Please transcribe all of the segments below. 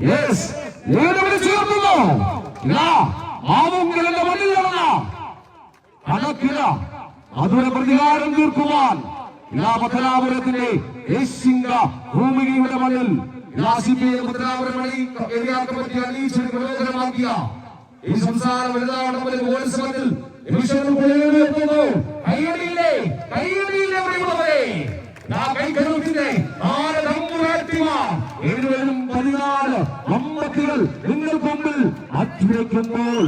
Yes ഇതാ ആവുങ്കലിന്റെ മണ്ണിൽ നടന്ന കണക്കില അതൊരു പ്രതികാരം തീർക്കുവാൻ ഇതാ പത്തനാപുരത്തിന്റെ ഏശിംഗ ഭൂമികയുടെ മണ്ണിൽ. പ്രയോജനമാക്കിയ ഈ സംസ്ഥാന കൊള്ളിലെത്തുന്നു കയ്യടിയിലെ കയ്യടിയിലെ പ്രിയമുള്ളവരെ ആ കൈകരുത്തിന്റെ നാല് തമ്പുരാട്ടിമാർ. എഴുപതിനും പതിനാല് അമ്പത്തികൾ നിങ്ങൾക്ക് മുമ്പിൽ അച്ചുവയ്ക്കുമ്പോൾ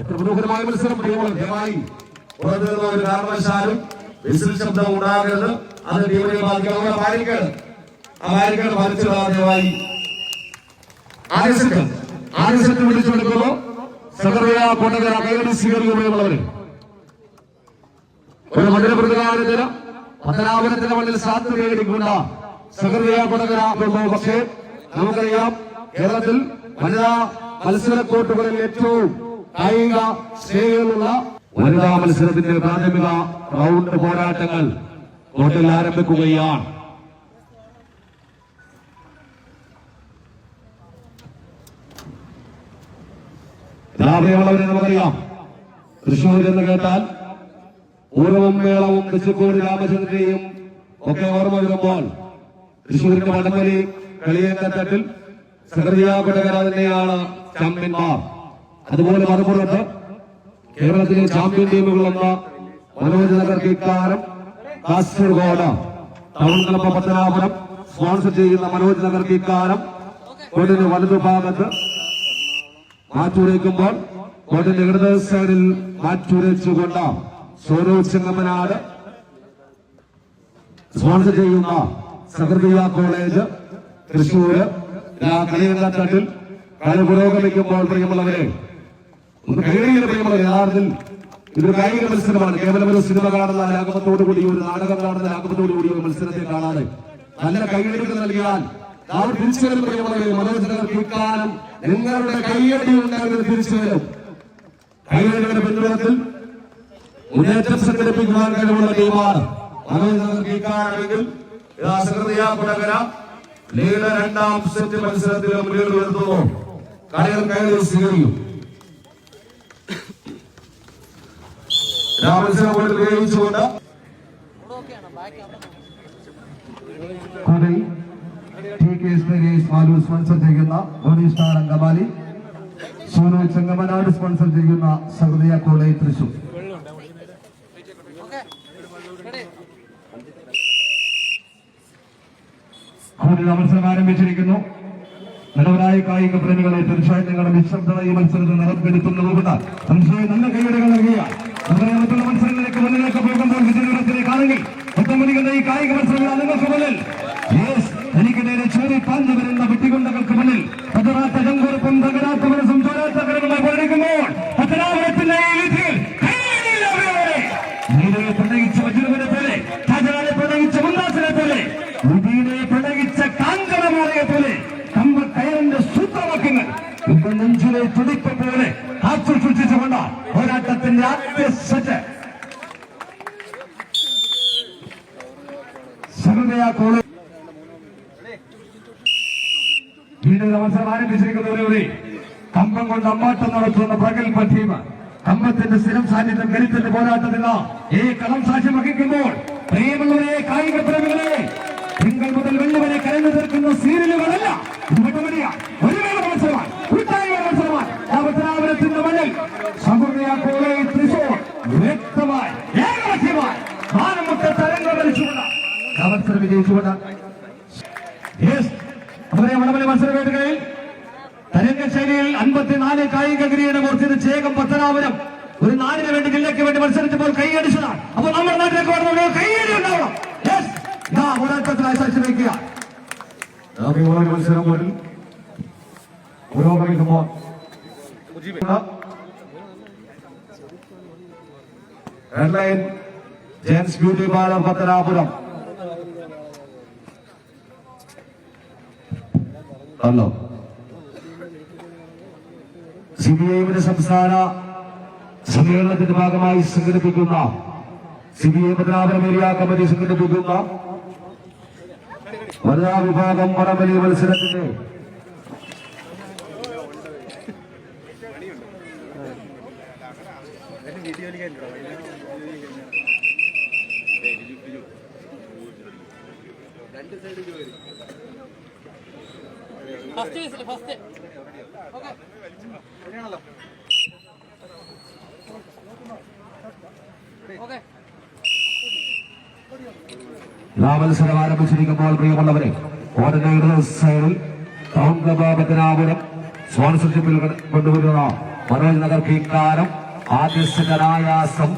എത്ര മനോഹരമായ മത്സരം ദയവായി. ഒരു കാരണവശാലും വിസിൽ ശബ്ദം ഉണ്ടാകരുത്. അത് ടീമിനെ ബാധിക്കാവുന്ന പാലിക്കേട് ആ പാലിക്കേട് പാലിച്ചിടാ ദയവായി. ആദ്യ സെറ്റ് ആദ്യ ഒരു മണ്ഡല പ്രതികാരത്തിന് പത്തനാപുരത്തിന്റെ മണ്ണിൽ സാധ്യത നേടിക്കൊണ്ട സഹൃദയ കൊണ്ടകരാക്കുന്നു പക്ഷേ നമുക്കറിയാം കേരളത്തിൽ വനിതാ മത്സര കോട്ടുകളിൽ ഏറ്റവും കായിക ശ്രേണികളുള്ള വനിതാ മത്സരത്തിന്റെ പ്രാഥമിക റൗണ്ട് പോരാട്ടങ്ങൾ കോട്ടിൽ ആരംഭിക്കുകയാണ്. രാവിലെയുള്ളവരെ നമുക്കറിയാം. തൃശ്ശൂർ എന്ന് കേട്ടാൽ പൂർവവും മേളവും തൃശ്ശൂർ രാമചന്ദ്രനെയും ഒക്കെ ഓർമ്മ വരുമ്പോൾ തൃശ്ശൂരിന്റെ വടംവലി കളിയങ്കത്തട്ടിൽ തട്ടിൽ കൊടകര തന്നെയാണ് ചാമ്പ്യന്മാർ. അതുപോലെ മറുപുറത്ത് കേരളത്തിലെ ചാമ്പ്യൻ ടീമുകളെന്ന Manoj Nagar കിക്കാരം Kasaragod town club Pathanapuram sponsor ചെയ്യുന്ന മനോജ് നഗർ കിക്കാരം കോട്ടിന്റെ വലതുഭാഗത്ത് മാറ്റുരയ്ക്കുമ്പോൾ കോട്ടിന്റെ ഇടത് സൈഡിൽ മാറ്റുരച്ചുകൊണ്ട് സൗരവ് ചെങ്ങമ്മനാട് സ്പോൺസർ ചെയ്യുന്ന സഹൃദയ കോളേജ് തൃശൂര് കളിയങ്കാട്ടിൽ കളി പുരോഗമിക്കുമ്പോൾ പ്രിയമുള്ളവരെ ഒന്ന് കൈകളിലെ പ്രിയമുള്ളവരെ യഥാർത്ഥത്തിൽ ഇതൊരു കായിക മത്സരമാണ്. കേവലം ഒരു സിനിമ കാണുന്ന ലാഘവത്തോടു കൂടി ഒരു നാടകം കാണുന്ന ലാഘവത്തോടു കൂടി ഒരു മത്സരത്തെ കാണാതെ നല്ല കൈയടികൾ നൽകിയാൽ അവർ തിരിച്ചു വരും പ്രിയമുള്ളവരെ മനോരഞ്ജനം കേൾക്കാനും നിങ്ങളുടെ കൈയടി ഉണ്ടാകുന്നത് തിരിച്ചു വരും കൈയടികളുടെ പിന്തുണത്തിൽ മുന്നേറ്റം സംഘടിപ്പിക്കുവാൻ കഴിവുള്ള ടീമാണ് മനോരഞ്ജനം കേൾക്കാനാണെങ്കിൽ ലീല രണ്ടാം സെറ്റ് മത്സരത്തിലും ലീഡ് ഉയർത്തുന്നു കളികൾ കയറി സ്വീകരിക്കും കുറി ടി കെ സ്പോൺസർ ചെയ്യുന്ന സ്പോൺസർ ചെയ്യുന്ന സഹൃദയ കോളേജ് തൃശൂർ. കൂടുതൽ മത്സരം ആരംഭിച്ചിരിക്കുന്നു നിലവരായ കായിക പ്രേമികളെ തീർച്ചയായും നിങ്ങളുടെ നിശബ്ദത ഈ മത്സരത്തിൽ നിറപ്പെടുത്തുന്നതുകൊണ്ട് സംശയം നല്ല കൈയടകൾ നൽകുക നമ്മുടെ മറ്റുള്ള മത്സരങ്ങളിലേക്ക് മുന്നിലേക്ക് പോകുമ്പോൾ വിജയത്തിലേക്കാണെങ്കിൽ ഒറ്റമണിക്കുന്ന ഈ കായിക മത്സരങ്ങൾ നിങ്ങൾക്ക് മുന്നിൽ. എനിക്ക് നേരെ പാഞ്ഞു വരുന്ന വെട്ടികൊണ്ടകൾക്ക് മുന്നിൽ. തകരാത്ത ചങ്കുറപ്പും തകരാത്ത മനസ്സും ചോരാത്ത ഈ തുടിപ്പ് പോലെ കാത്തു സൂക്ഷിച്ചുകൊണ്ട് പോരാട്ടത്തിന്റെ ആദ്യ സെറ്റ്. സഹൃദയ കോളേജ് വീണ്ടും അവസരം ആരംഭിച്ചിരിക്കുന്നവരെ കമ്പം കൊണ്ട് അമ്മാട്ടം നടത്തുന്ന പ്രഗത്ഭ ടീം കമ്പത്തിന്റെ സ്ഥിരം സാന്നിധ്യം കരുത്തിന്റെ പോരാട്ടത്തില്ല ഈ കളം സാക്ഷ്യം വഹിക്കുമ്പോൾ പ്രിയമുള്ളവരെ കായിക പ്രേമികളെ തിങ്കൾ മുതൽ വെള്ളി വരെ കരഞ്ഞു തീർക്കുന്ന സീരിയലുകളല്ല ഒരു വേള മത്സരമാണ്. അവസരാപുരത്തിന്റെ മണ്ണിൽ സഹൃദയ കോളേജ് തൃശൂർ വ്യക്തമായി ഏകപക്ഷീയമായി മാനമുട്ട തരംഗം വലിച്ചുകൊണ്ട് അവസരം വിജയിച്ചുകൊണ്ട് അവരെ വടമല മത്സരവേദികളിൽ തരംഗശൈലിയിൽ അൻപത്തിനാല് കായിക കിരീടം ഓർത്തിന് ചേകം പത്തനാപുരം. ഒരു നാലിന് വേണ്ടി ജില്ലയ്ക്ക് വേണ്ടി മത്സരിച്ചപ്പോൾ കൈയടിച്ചതാണ് അപ്പോൾ നമ്മുടെ നാട്ടിലേക്ക് വരുന്ന കൈയടി ഉണ്ടാവണം. വയ്ക്കുക രാവിലെ മത്സരം പോലും. പുരോഗമിക്കുമ്പോൾ red line gents beauty parlour Pathanapuram hello C B ഐയുടെ സംസ്ഥാന സമ്മേളനത്തിന്റെ ഭാഗമായി സംഘടിപ്പിക്കുന്ന C B I Pathanapuram area committee സംഘടിപ്പിക്കുന്ന വനിതാ വിഭാഗം വടംവലി മത്സരത്തിന്റെ ഫസ്റ്റ് ആരംഭിച്ചിരിക്കുമ്പോൾ പ്രിയമുള്ളവരെ കോർഡിനേറ്റർ സൈഡിൽ സ്പോൺസർഷിപ്പിൽ കൊണ്ടുവരുന്ന മനോജ് നഗർ കീക്കാരം ആദ്യ സെക്കനായാസം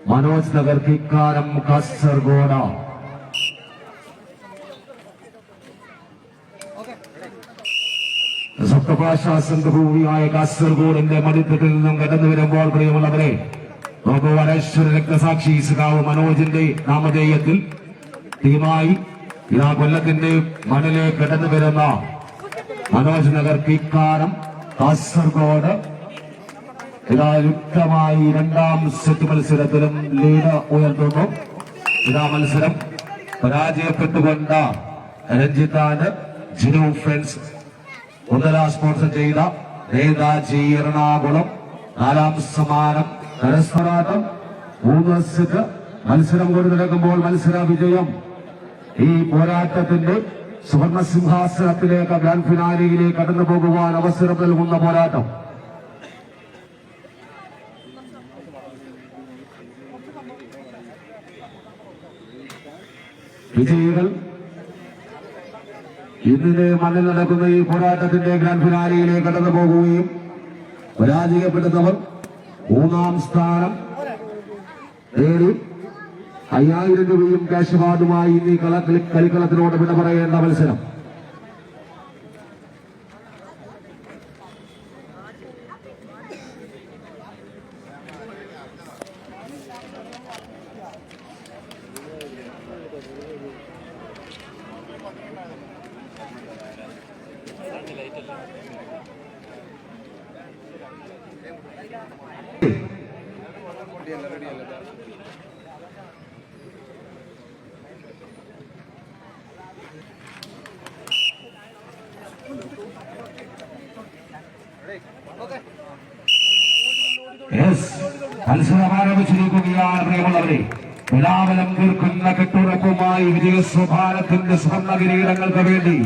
മനോജ് നഗർ കിക്കാരം കാസർഗോഡ്. സപ്തഭാഷാ സംഘഭൂമിയായ കാസർഗോഡിന്റെ മടിത്തട്ടിൽ നിന്നും കടന്നു വരുമ്പോൾ പ്രിയമുള്ളവരെ ലോകവരേശ്വര രക്തസാക്ഷി സുഖാവ് മനോജിന്റെ നാമധേയത്തിൽ ടീമായി ഇതാ കൊല്ലത്തിന്റെ മണലെ കടന്നു വരുന്ന മനോജ് നഗർ കിക്കാരം കാസർഗോഡ് ഇതാ യുക്തമായി രണ്ടാം സെറ്റ് മത്സരത്തിലും ലീഡ് ഉയർത്തുന്നു ഇതാ മത്സരം. പരാജയപ്പെട്ടുകൊണ്ട രഞ്ജിത്താന് ജിനു ഫ്രണ്ട്സ് ഒന്നര സ്പോൺസർ ചെയ്ത നേതാജി എറണാകുളം നാലാം സമാനം കരസ്പരാട്ടം മൂന്ന് സെറ്റ് മത്സരം കൊണ്ട് നടക്കുമ്പോൾ മത്സര വിജയം. ഈ പോരാട്ടത്തിന്റെ സുവർണ സിംഹാസനത്തിലേക്ക് ഗ്രാൻഡ് ഫിനാലിയിലേക്ക് കടന്നു പോകുവാൻ അവസരം നൽകുന്ന പോരാട്ടം. വിജയികൾ. ഇന്നിന് മണ്ണിൽ നടക്കുന്ന ഈ പോരാട്ടത്തിന്റെ ഗ്രാൻഡ് ഫിനാലിയിലേക്ക് കടന്നു പോകുകയും പരാജയപ്പെടുന്നവർ മൂന്നാം സ്ഥാനം നേടി. അയ്യായിരം രൂപയും ക്യാഷ് അവാർഡുമായി ഇന്ന് കളി- കളിക്കളത്തിനോട് വിട പറയേണ്ട മത്സരം. മത്സരം ആരംഭിച്ചിരിക്കുകയാണ് പ്രിയമുള്ളവരെ. കലാബലം തീർക്കുന്ന കെട്ടുറപ്പുമായി വിജയസ്വഭാരത്തിന്റെ സ്വർണ കിരീടങ്ങൾക്ക് വേണ്ടി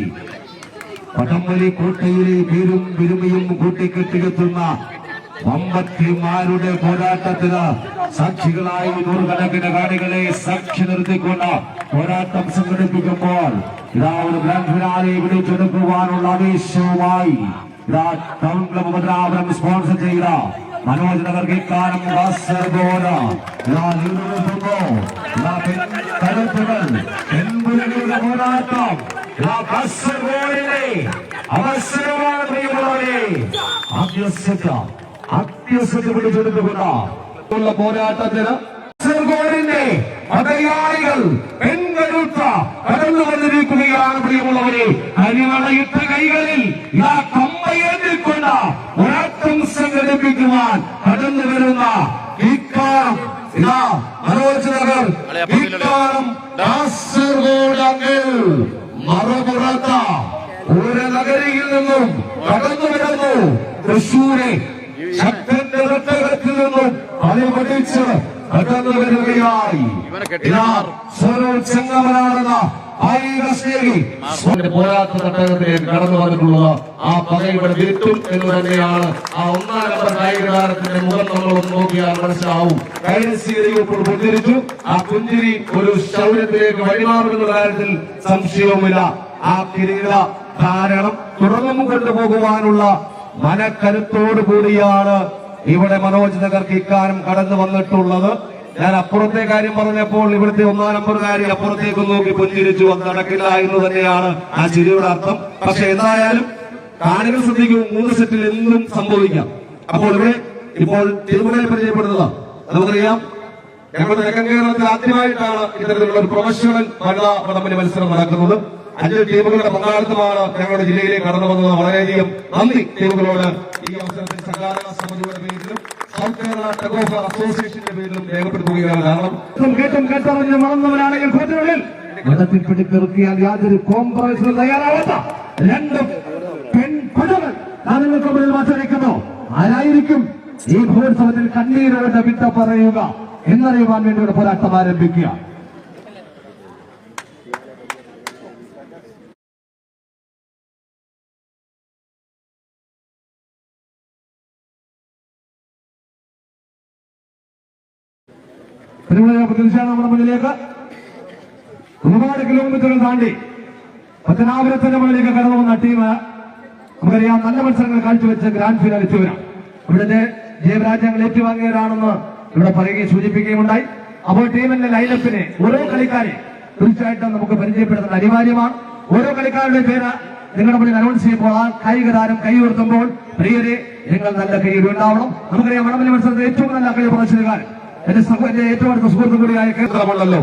പടംവലി കോട്ടയിലെ പേരും പെരുമയും കൂട്ടിക്കെട്ടിയെത്തുന്ന അമ്പത്തിമാരുടെ പോരാട്ടത്തിന് സാക്ഷികളായി നൂറുകണക്കിന് കാണികളെ സാക്ഷി നിർത്തിക്കൊണ്ട് പോരാട്ടം സംഘടിപ്പിക്കുമ്പോൾ ഇതാ ഒരു ഗ്രാൻഡ് ഫിനാലെ വിളിച്ചെടുക്കുവാനുള്ള ആവേശവുമായി ഇതാ ടൗൺ ക്ലബ് ഭദ്രാപുരം സ്പോൺസർ ചെയ്ത മനോജ് നഗർ കിക്കാനം കാസർഗോഡ് കരുത്തുകൾ. പെൺപുലികളുടെ പോരാട്ടം. കാസർഗോഡിലെ അവസരമാണ് പ്രിയമുള്ളവരെ. ആദ്യസെറ്റ് ആദ്യസെറ്റ് പിടിച്ചെടുത്തുകൊണ്ട് ഉള്ള പോരാട്ടത്തിന് കാസർഗോഡിന്റെ മതയാളികൾ പെൺകരുത്ത കടന്നു വന്നിരിക്കുകയാണ് പ്രിയമുള്ളവരെ. അരിവളയിട്ട കൈകളിൽ ഒരാട്ടം സംഘടിപ്പിക്കുവാൻ കടന്നു വരുന്ന മനോജ് നഗർ ഇക്കാലം കാസർഗോഡ് അങ്ങിൽ മറുപുറത്ത ഒരു നഗരിയിൽ നിന്നും കടന്നു വരുന്നു. തൃശൂരെ ശക്തന്റെ രക്തകത്തിൽ നിന്നും കളി പഠിച്ച് കടന്നു വരികയായി. ചെങ്ങമനാണെന്ന സ്വന്റെ പോരാത്ത തട്ടകത്തിലേക്ക് കടന്നു വന്നിട്ടുള്ളത് ആ പകയുടെ വിരുത്തും എന്ന് തന്നെയാണ്. ആ ഒന്നാം നമ്പർ കായിക താരത്തിന്റെ മുഖം നമ്മളൊന്ന് നോക്കിയാൽ മനസ്സിലാവും. ഇപ്പോൾ പുഞ്ചിരിച്ചു. ആ പുഞ്ചിരി ഒരു ശൗര്യത്തിലേക്ക് വഴിമാറുമെന്ന കാര്യത്തിൽ സംശയവുമില്ല. ആ കിരീട ധാരണം തുടർന്നും കൊണ്ടുപോകുവാനുള്ള മനക്കരുത്തോടു കൂടിയാണ് ഇവിടെ മനോജ് നഗർക്ക് ഇക്കാലം കടന്നു വന്നിട്ടുള്ളത്. ഞാൻ അപ്പുറത്തെ കാര്യം പറഞ്ഞപ്പോൾ ഇവിടുത്തെ ഒന്നാം നമ്പർ കാര്യം അപ്പുറത്തേക്ക് നോക്കി പുഞ്ചിരിച്ചു അത് നടക്കില്ല എന്ന് തന്നെയാണ് ആ ചിരിയുടെ അർത്ഥം. പക്ഷെ എന്തായാലും കാണികൾ ശ്രദ്ധിക്കും മൂന്ന് സെറ്റിൽ എന്തും സംഭവിക്കാം. അപ്പോൾ ഇവിടെ ഇപ്പോൾ തിരുമലയിൽ പരിചയപ്പെടുന്നത്. നമുക്കറിയാം ഞങ്ങളുടെ തെക്കൻ കേരളത്തിൽ ആദ്യമായിട്ടാണ് ഇത്തരത്തിലുള്ള ഒരു പ്രൊഫഷണൽ വനിതാ വടംവലി മത്സരം നടക്കുന്നത്. അഞ്ച് ടീമുകളുടെ പങ്കാളിത്തമാണ് ഞങ്ങളുടെ ജില്ലയിലേക്ക് കടന്നു വന്നത്. വളരെയധികം നന്ദി ടീമുകളോട് ഈ അവസരത്തിൽ സംഘാടക സമിതിയുടെ പേരിലും. സൗത്ത് കേരള അസോസിയേഷന്റെ പേരിലും കാരണം പിടിക്കിറക്കിയാൽ യാതൊരു കോംപ്രമൈസിനും തയ്യാറാവാത്ത രണ്ട് നിങ്ങൾക്ക് മുന്നിൽ മത്സരിക്കുന്നു ആരായിരിക്കും ഈ മഹോത്സവത്തിൽ കണ്ണീരോടെ വിട്ട പറയുക? എന്നറിയുവാൻ വേണ്ടിയുള്ള പോരാട്ടം ആരംഭിക്കുക. തിരുവനന്തപുരം നമ്മുടെ മുന്നിലേക്ക്. ഒരുപാട് കിലോമീറ്ററുകൾ താണ്ടി പത്തനാപുരത്തിന്റെ മുകളിലേക്ക് കടന്നു വന്ന ടീം നമുക്കറിയാം നല്ല മത്സരങ്ങൾ കാഴ്ചവെച്ച് ഗ്രാൻഡ് ഫിനാൽ എത്തിയവരാണ് ഇവിടുത്തെ ജയപരാജയങ്ങൾ ഏറ്റുവാങ്ങിയവരാണെന്ന് ഇവിടെ പറയുകയും സൂചിപ്പിക്കുകയും ഉണ്ടായി. അപ്പോൾ ടീമിന്റെ ലൈനപ്പിനെ ഓരോ കളിക്കാരെ തീർച്ചയായിട്ടും നമുക്ക് പരിചയപ്പെടുത്തുന്നത് അനിവാര്യമാണ്. ഓരോ കളിക്കാരുടെ പേര് നിങ്ങളുടെ മുന്നിൽ അനൗൺസ് ചെയ്യുമ്പോൾ ആ കായിക താരം കൈ ഉയർത്തുമ്പോൾ പ്രിയരെ നിങ്ങൾ നല്ല കൈ ഉണ്ടാവണം. നമുക്കറിയാം വടംവലി മത്സരത്തിൽ ഏറ്റവും നല്ല കളി പ്രദർശനക്കാരൻ എന്റെ എന്റെ ഏറ്റവും അടുത്ത സുഹൃത്തു കൂടിയായ ചിത്രമുണ്ടല്ലോ.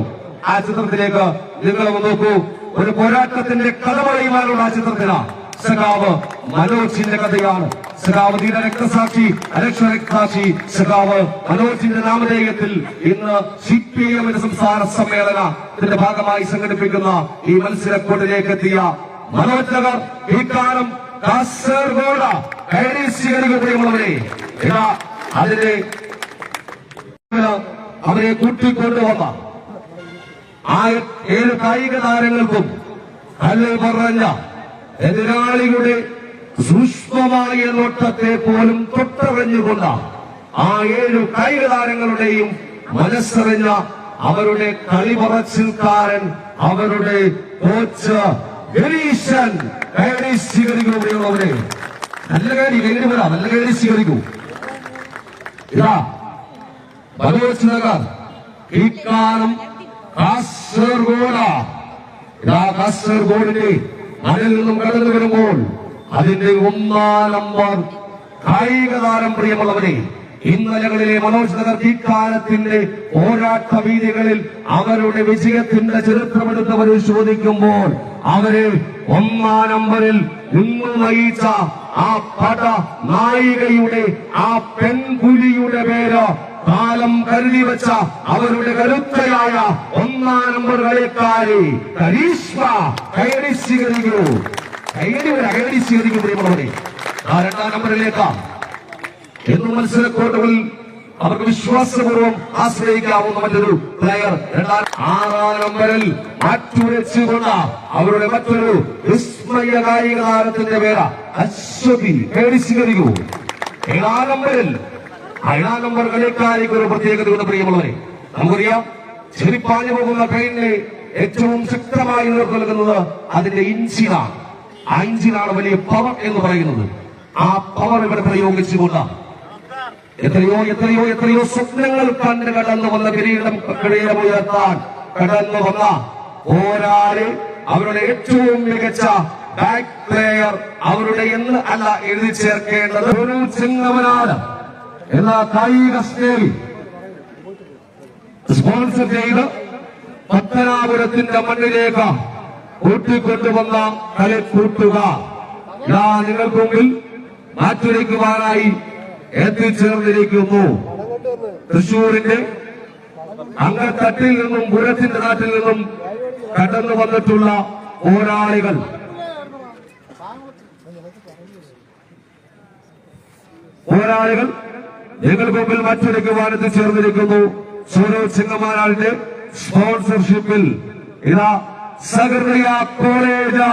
ആ ചിത്രത്തിലേക്ക് നിങ്ങൾ ഒന്ന് നോക്കൂ. ഒരു പോരാട്ടത്തിന്റെ കഥ പറയുവാനുള്ള ആ ചിത്രത്തിലാണ് സഖാവ് മനോജിന്റെ കഥയാണ്. സഖാവ് ധീര രക്തസാക്ഷി അലക്ഷ രക്തസാക്ഷി. സഖാവ് മനോജിന്റെ നാമധേയത്തിൽ ഇന്ന് സി പി എമ്മിന്റെ സംസ്ഥാന സമ്മേളനത്തിന്റെ ഭാഗമായി സംഘടിപ്പിക്കുന്ന ഈ മത്സരക്കോട്ടിലേക്ക് എത്തിയ മനോജ് നഗർ ഇക്കാലം കാസർഗോഡ് അതിന്റെ അവരെ കൂട്ടിക്കൊണ്ടുവന്ന ആ ഏഴ് കായിക താരങ്ങൾക്കും കല്ല് പറഞ്ഞ എതിരാളിയുടെ സൂക്ഷ്മമായ നോട്ടത്തെ പോലും തൊട്ടറിഞ്ഞുകൊണ്ട ആ ഏഴു കായിക താരങ്ങളുടെയും മനസ്സറിഞ്ഞ അവരുടെ കളിപറച്ചിൽക്കാരൻ അവരുടെ കോച്ച് ഗണീശൻ. സ്വീകരിക്കുന്നവരെ നല്ല കയറി കയറി വരാം നല്ല കയറി സ്വീകരിക്കൂ. ഇതാ മനോജ് നഗർ ഇക്കാലം കാസർഗോഡ്. ഇതാ കാസർഗോഡിന്റെ മണ്ണിൽ നിന്നും കടന്നു വരുമ്പോൾ അതിന്റെ ഒന്നാം നമ്പർ കായിക താരം പ്രിയമുള്ളവരെ ഇന്നലകളിലെ മനോജ് നഗർ ഇക്കാലത്തിന്റെ പോരാട്ട വീതികളിൽ അവരുടെ വിജയത്തിന്റെ ചരിത്രമെടുത്തവർ ചോദിക്കുമ്പോൾ അവർ ഒന്നാം നമ്പറിൽ ഇന്ന് നയിച്ച ആ പട നായികയുടെ ആ പെൺപുലിയുടെ പേര് കാലം കരുതി വെച്ച അവരുടെ കരുത്തയായ ഒന്നാം നമ്പർ കളിക്കാരി കരീഷ്മ കയറി സ്വീകരിക്കൂ കയറി കയറി സ്വീകരിക്കൂ പ്രിയമുള്ളവരെ ആ രണ്ടാം നമ്പറിലേക്ക് എന്നും മത്സരക്കോട്ടുകളിൽ അവർക്ക് വിശ്വാസപൂർവം ആശ്രയിക്കാവുന്ന മറ്റൊരു പ്ലെയർ രണ്ടാം ആറാം നമ്പറിൽ മാറ്റുരച്ചുകൊണ്ട് അവരുടെ മറ്റൊരു വിസ്മയ കായിക താരത്തിന്റെ പേര് അശ്വതി. പേടി സ്വീകരിക്കൂ ഏഴാം നമ്പറിൽ ഏഴാം നമ്പർ കളിക്കാരിക്ക് ഒരു പ്രത്യേകതയുടെ പ്രിയമുള്ളവരെ. നമുക്കറിയാം ചെറിപ്പാഞ്ഞു പോകുന്ന ട്രെയിനിലെ ഏറ്റവും ശക്തമായി നേതൃത്വം നൽകുന്നത് അതിന്റെ ഇഞ്ചിനാണ് ആ ഇഞ്ചിനാണ് വലിയ പവർ എന്ന് പറയുന്നത്. ആ പവർ ഇവിടെ പ്രയോഗിച്ചുകൊണ്ട് എത്രയോ എത്രയോ എത്രയോ സ്വപ്നങ്ങൾ കണ്ട് കടന്നു വന്ന കിരീടം കിരീടം ഉയർത്താൻ കടന്നു വന്ന ഒരാളെ അവരുടെ ഏറ്റവും മികച്ച ബാക്ക് പ്ലെയർ അവരുടെ എന്ന് അല്ല എഴുതി ചേർക്കേണ്ടത് ഒരു ചിങ്ങവനാണ്. എന്ന കായിക സ്നേഹി സ്പോൺസർ ചെയ്ത് പത്തനാപുരത്തിന്റെ മണ്ണിലേക്ക് കൂട്ടിക്കൊണ്ടുവന്ന കളി കൂട്ടുക ഇതാ നിങ്ങൾക്ക് മുമ്പിൽ മാറ്റുരയ്ക്കുവാനായി എത്തിച്ചേർന്നിരിക്കുന്നു. തൃശൂരിന്റെ അങ്കത്തട്ടിൽ നിന്നും പുരത്തിന്റെ നാട്ടിൽ നിന്നും കടന്നു വന്നിട്ടുള്ള പോരാളികൾ. പോരാളികൾ നിങ്ങൾക്ക് മുമ്പിൽ മറ്റൊരു വിമാനത്തിൽ ചേർന്നിരിക്കുന്നു. സൂരജ് സിംഗമാനാളിന്റെ സ്പോൺസർഷിപ്പിൽ ഇതാ സഹൃദയ കോളേജ്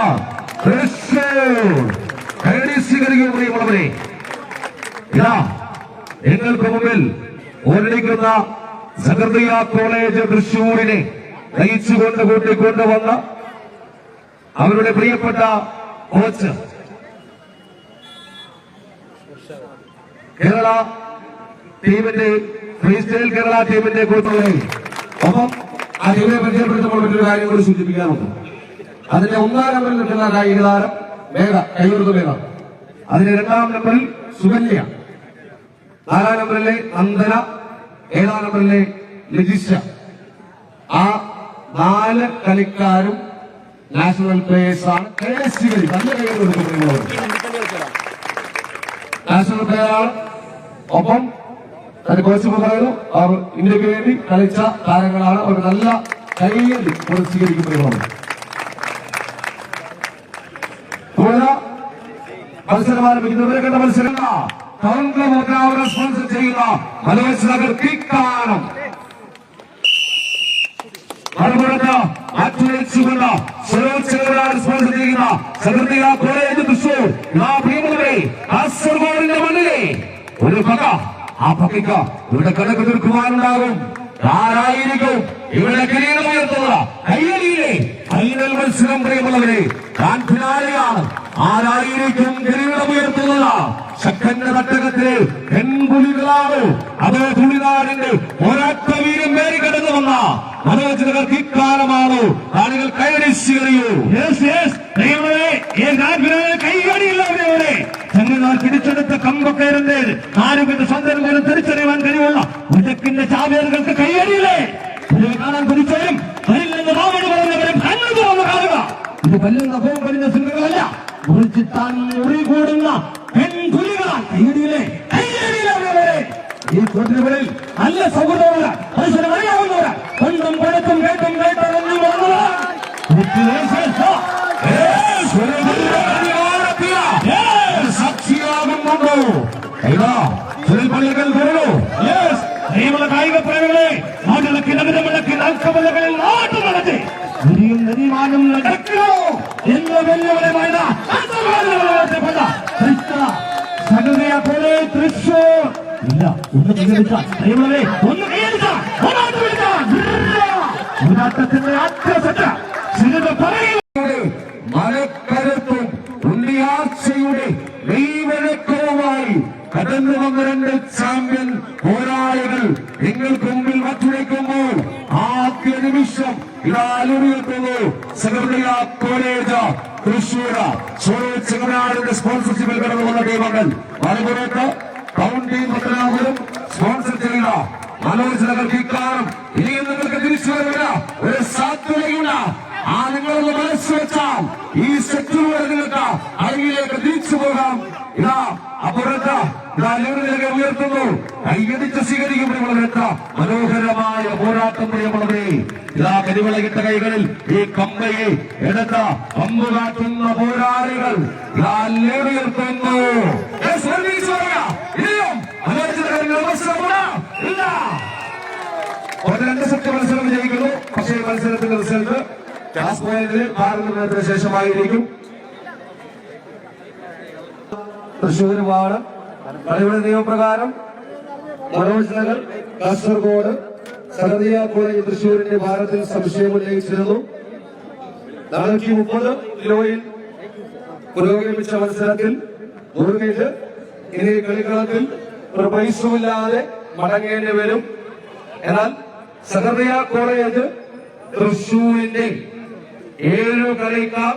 പ്രിയമുള്ളവരെ ഇതാ നിങ്ങൾക്ക് മുമ്പിൽ ഓരടിക്കുന്ന സഹൃദയ കോളേജ് തൃശൂരിനെ നയിച്ചുകൊണ്ട് കൂട്ടിക്കൊണ്ടുവന്ന അവരുടെ പ്രിയപ്പെട്ട കോച്ച്. കേരള ടീമിന്റെ ഫ്രീ സ്റ്റൈൽ കേരള ടീമിന്റെ കൂട്ടുകളെ ഒപ്പം അതിനെ പരിചയപ്പെടുത്തുമ്പോൾ മറ്റൊരു കാര്യം കൂടി സൂചിപ്പിക്കാനുണ്ട്. അതിന്റെ ഒന്നാം നമ്പറിൽ നിൽക്കുന്ന കായിക താരം മേഘ കൈയൂർത്ത് മേഘ. അതിന്റെ രണ്ടാം നമ്പറിൽ സുകന്യ. നാലാം നമ്പറിലെ നന്ദന ഏഴാം നമ്പറിലെ ലജിഷ ആ നാല് കളിക്കാരും നാഷണൽ പ്ലേയേഴ്സ് ആണ്. കൈസികളി നല്ല നാഷണൽ പ്ലെയറാണ് ഒപ്പം കോച്ച് ഇപ്പൊ പറയുന്നു അവർ ഇന്ത്യയ്ക്ക് വേണ്ടി കളിച്ച താരങ്ങളാണ്. അവർ നല്ല കൈയടി സ്വീകരിക്കപ്പെടുന്നത് മത്സരം ആരംഭിക്കുന്നവരെ കണ്ട മത്സരം ഒന്നാമത് സ്പോൺസർ ചെയ്യുന്ന മനോജ് നഗർ കിക്കാനം മറുപുറത്ത് അറ്റുവെച്ചുകൊണ്ട് സ്വരോച്ചകളാണ് സ്പോൺസർ ചെയ്യുന്ന സകൃതിക കോളേജ് തൃശൂർ ആ പ്രിയമുള്ളവരെ കാസർഗോഡിന്റെ മണ്ണിലെ. ഒരു പക. ആ പകയ്ക്ക് ഇവിടെ കണക്ക് തീർക്കുവാനുണ്ടാകും ആരായിരിക്കും? ഇവിടെ കിരീടം കയ്യടിയിലെ ഫൈനൽ മത്സരം പ്രിയമുള്ളവരെ താൻ ആരായിരിക്കും കിരീടം ഉയർത്തുന്നത് ശക്കന്റെ തട്ടകത്തിലെ പെൺപുലികളാണ് അതോ തുണിനാടിന്റെ ഒരൊറ്റ വീരം മേരി കടന്നു വന്ന. നഗർ ഇക്കാലമാണ്? ആളുകൾ കൈയടിച്ചറിയൂ കൈകടിയില്ലാതെ ചെങ്ങനാൽ പിടിച്ചെടുത്ത കമ്പക്കയറിന്റെ ആരോഗ്യത്തെ സ്വന്തം പോലും തിരിച്ചറിയുവാൻ കഴിവുള്ള ഉടക്കിന്റെ ചാവേറുകൾക്ക് കൈയടിയില്ലേ? കാണാൻ പിടിച്ചവരും വരില്ലെന്ന് രാവണ പറഞ്ഞവരും തുറന്ന് കാണുക. ഇത് കൊല്ലുന്ന ഹോം കഴിഞ്ഞ സിംഹങ്ങളല്ല മുറിച്ചിട്ടാൻ മുറി കൂടുന്ന പെൺകുലികളാൽ കൈയടിയില്ലേ? കൈയടിയില്ലാതെ ഈ കൂട്ടുകളിൽ നല്ല സൗഹൃദമുള്ള సాక్షియాగం అయినా తిరుపల్లికల్ గురువు దైవల కాయిక ప్రేమలే మాటలకి నగరములకి నాకములకి నాటుమలది உரியும் நெறிமானும் நடக்கிறோம் எந்த வெள்ளியவரை வாய்னா அந்த வெள்ளியவரை பண்ணா கிறிஸ்தா சகதையா போலே திருஷோ இல்ல ஒண்ணு கையெழுத்தா தெய்வமே ஒண்ணு கையெழுத்தா போராட்டம் விட்டா விராட்டத்தின் ஆத்திர சட்டம் മനക്കരുത്തും ഉണ്ണിയാഴ്ചയുടെ ദൈവരക്കവുമായി കടന്നു വന്ന രണ്ട് ചാമ്പ്യൻ പോരാളികൾ നിങ്ങൾക്ക് മുമ്പിൽ വച്ചുവെക്കുമ്പോൾ ആദ്യ നിമിഷം ഇതാലുയർത്തുന്നു സഹൃദയ കോളേജ് തൃശൂർ സോറോജ് ചെങ്ങനാടിന്റെ സ്പോൺസർഷിപ്പിൽ കടന്നു വന്ന ടീമംഗൾ മലപ്പുറത്ത് കൗണ്ടി പത്തനാപുരം സ്പോൺസർ ചെയ്യുക നഗർ കിക്കാറും ഇനിയും വെച്ചാൽ ഈ ശത്രുവരെ നിങ്ങൾക്ക് അരങ്ങിലേക്ക് തിരിച്ചു പോകാം. ഇതാ അപ്പുറത്ത ഉയർത്തുന്നു. കൈയടിച്ച് സ്വീകരിക്കുമ്പോഴത്ത മനോഹരമായ പോരാട്ടം പ്രിയമുള്ളവരെ. ഇതാ കരിവിളകിട്ട കൈകളിൽ ഈ കമ്പയെ എടുത്ത പമ്പ് കാട്ടുന്ന പോരാളികൾ. ഇതാ ഉയർത്തുന്നു. രണ്ട് സെക്ടർ മത്സരം വിജയിക്കുന്നു. പക്ഷേ മത്സരത്തിന്റെ റിസൾട്ട് ക്ലാസ് പോയിന്റിൽ ഭാരതത്തിന് ശേഷമായിരിക്കും. തൃശ്ശൂർ വാർഡ് കളിയുടെ നിയമപ്രകാരം മനോജ് നഗർ കാസർഗോഡ് സഹദിയ കോളേജ് തൃശ്ശൂരിന്റെ ഭാരത്തിൽ സംശയം ഉന്നയിച്ചിരുന്നു. നാനൂറ്റി മുപ്പത് കിലോയിൽ പുരോഗമിച്ച മത്സരത്തിൽ മുറുകിയിട്ട് ഇനി കളിക്കളത്തിൽ ഒരു പൈസമില്ലാതെ മടങ്ങേണ്ടി വരും. എന്നാൽ സഹദിയ കോളേജ് തൃശൂരിന്റെ ഏഴു കളിക്കാർ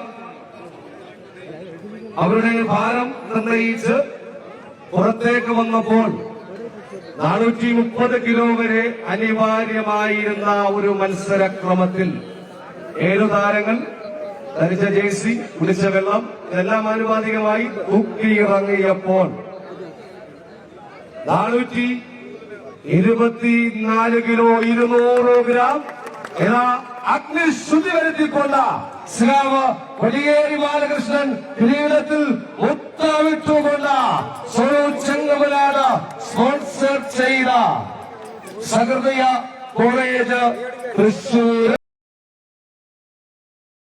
അവരുടെ ഭാരം നിർണയിച്ച് പുറത്തേക്ക് വന്നപ്പോൾ നാനൂറ്റി മുപ്പത് കിലോ വരെ അനിവാര്യമായിരുന്ന ഒരു മത്സരക്രമത്തിൽ ഏഴു താരങ്ങൾ ധരിച്ച ജേഴ്സി കുടിച്ച വെള്ളം ഇതെല്ലാം ആനുപാതികമായി തൂക്കിയിറങ്ങിയപ്പോൾ നാനൂറ്റി ഇരുപത്തിനാല് കിലോ ഇരുന്നൂറ് ഗ്രാം ഏതാ അഗ്നിശുദ്ധി വരുത്തിക്കൊണ്ട ശ്രീരാമ കൊടിയേരി ബാലകൃഷ്ണൻ കിരീടത്തിൽ മുത്തമിട്ടുകൊണ്ട് ചെങ്ങമലാണ് സ്പോൺസർ ചെയ്ത സഹൃദയ കോളേജ് തൃശൂർ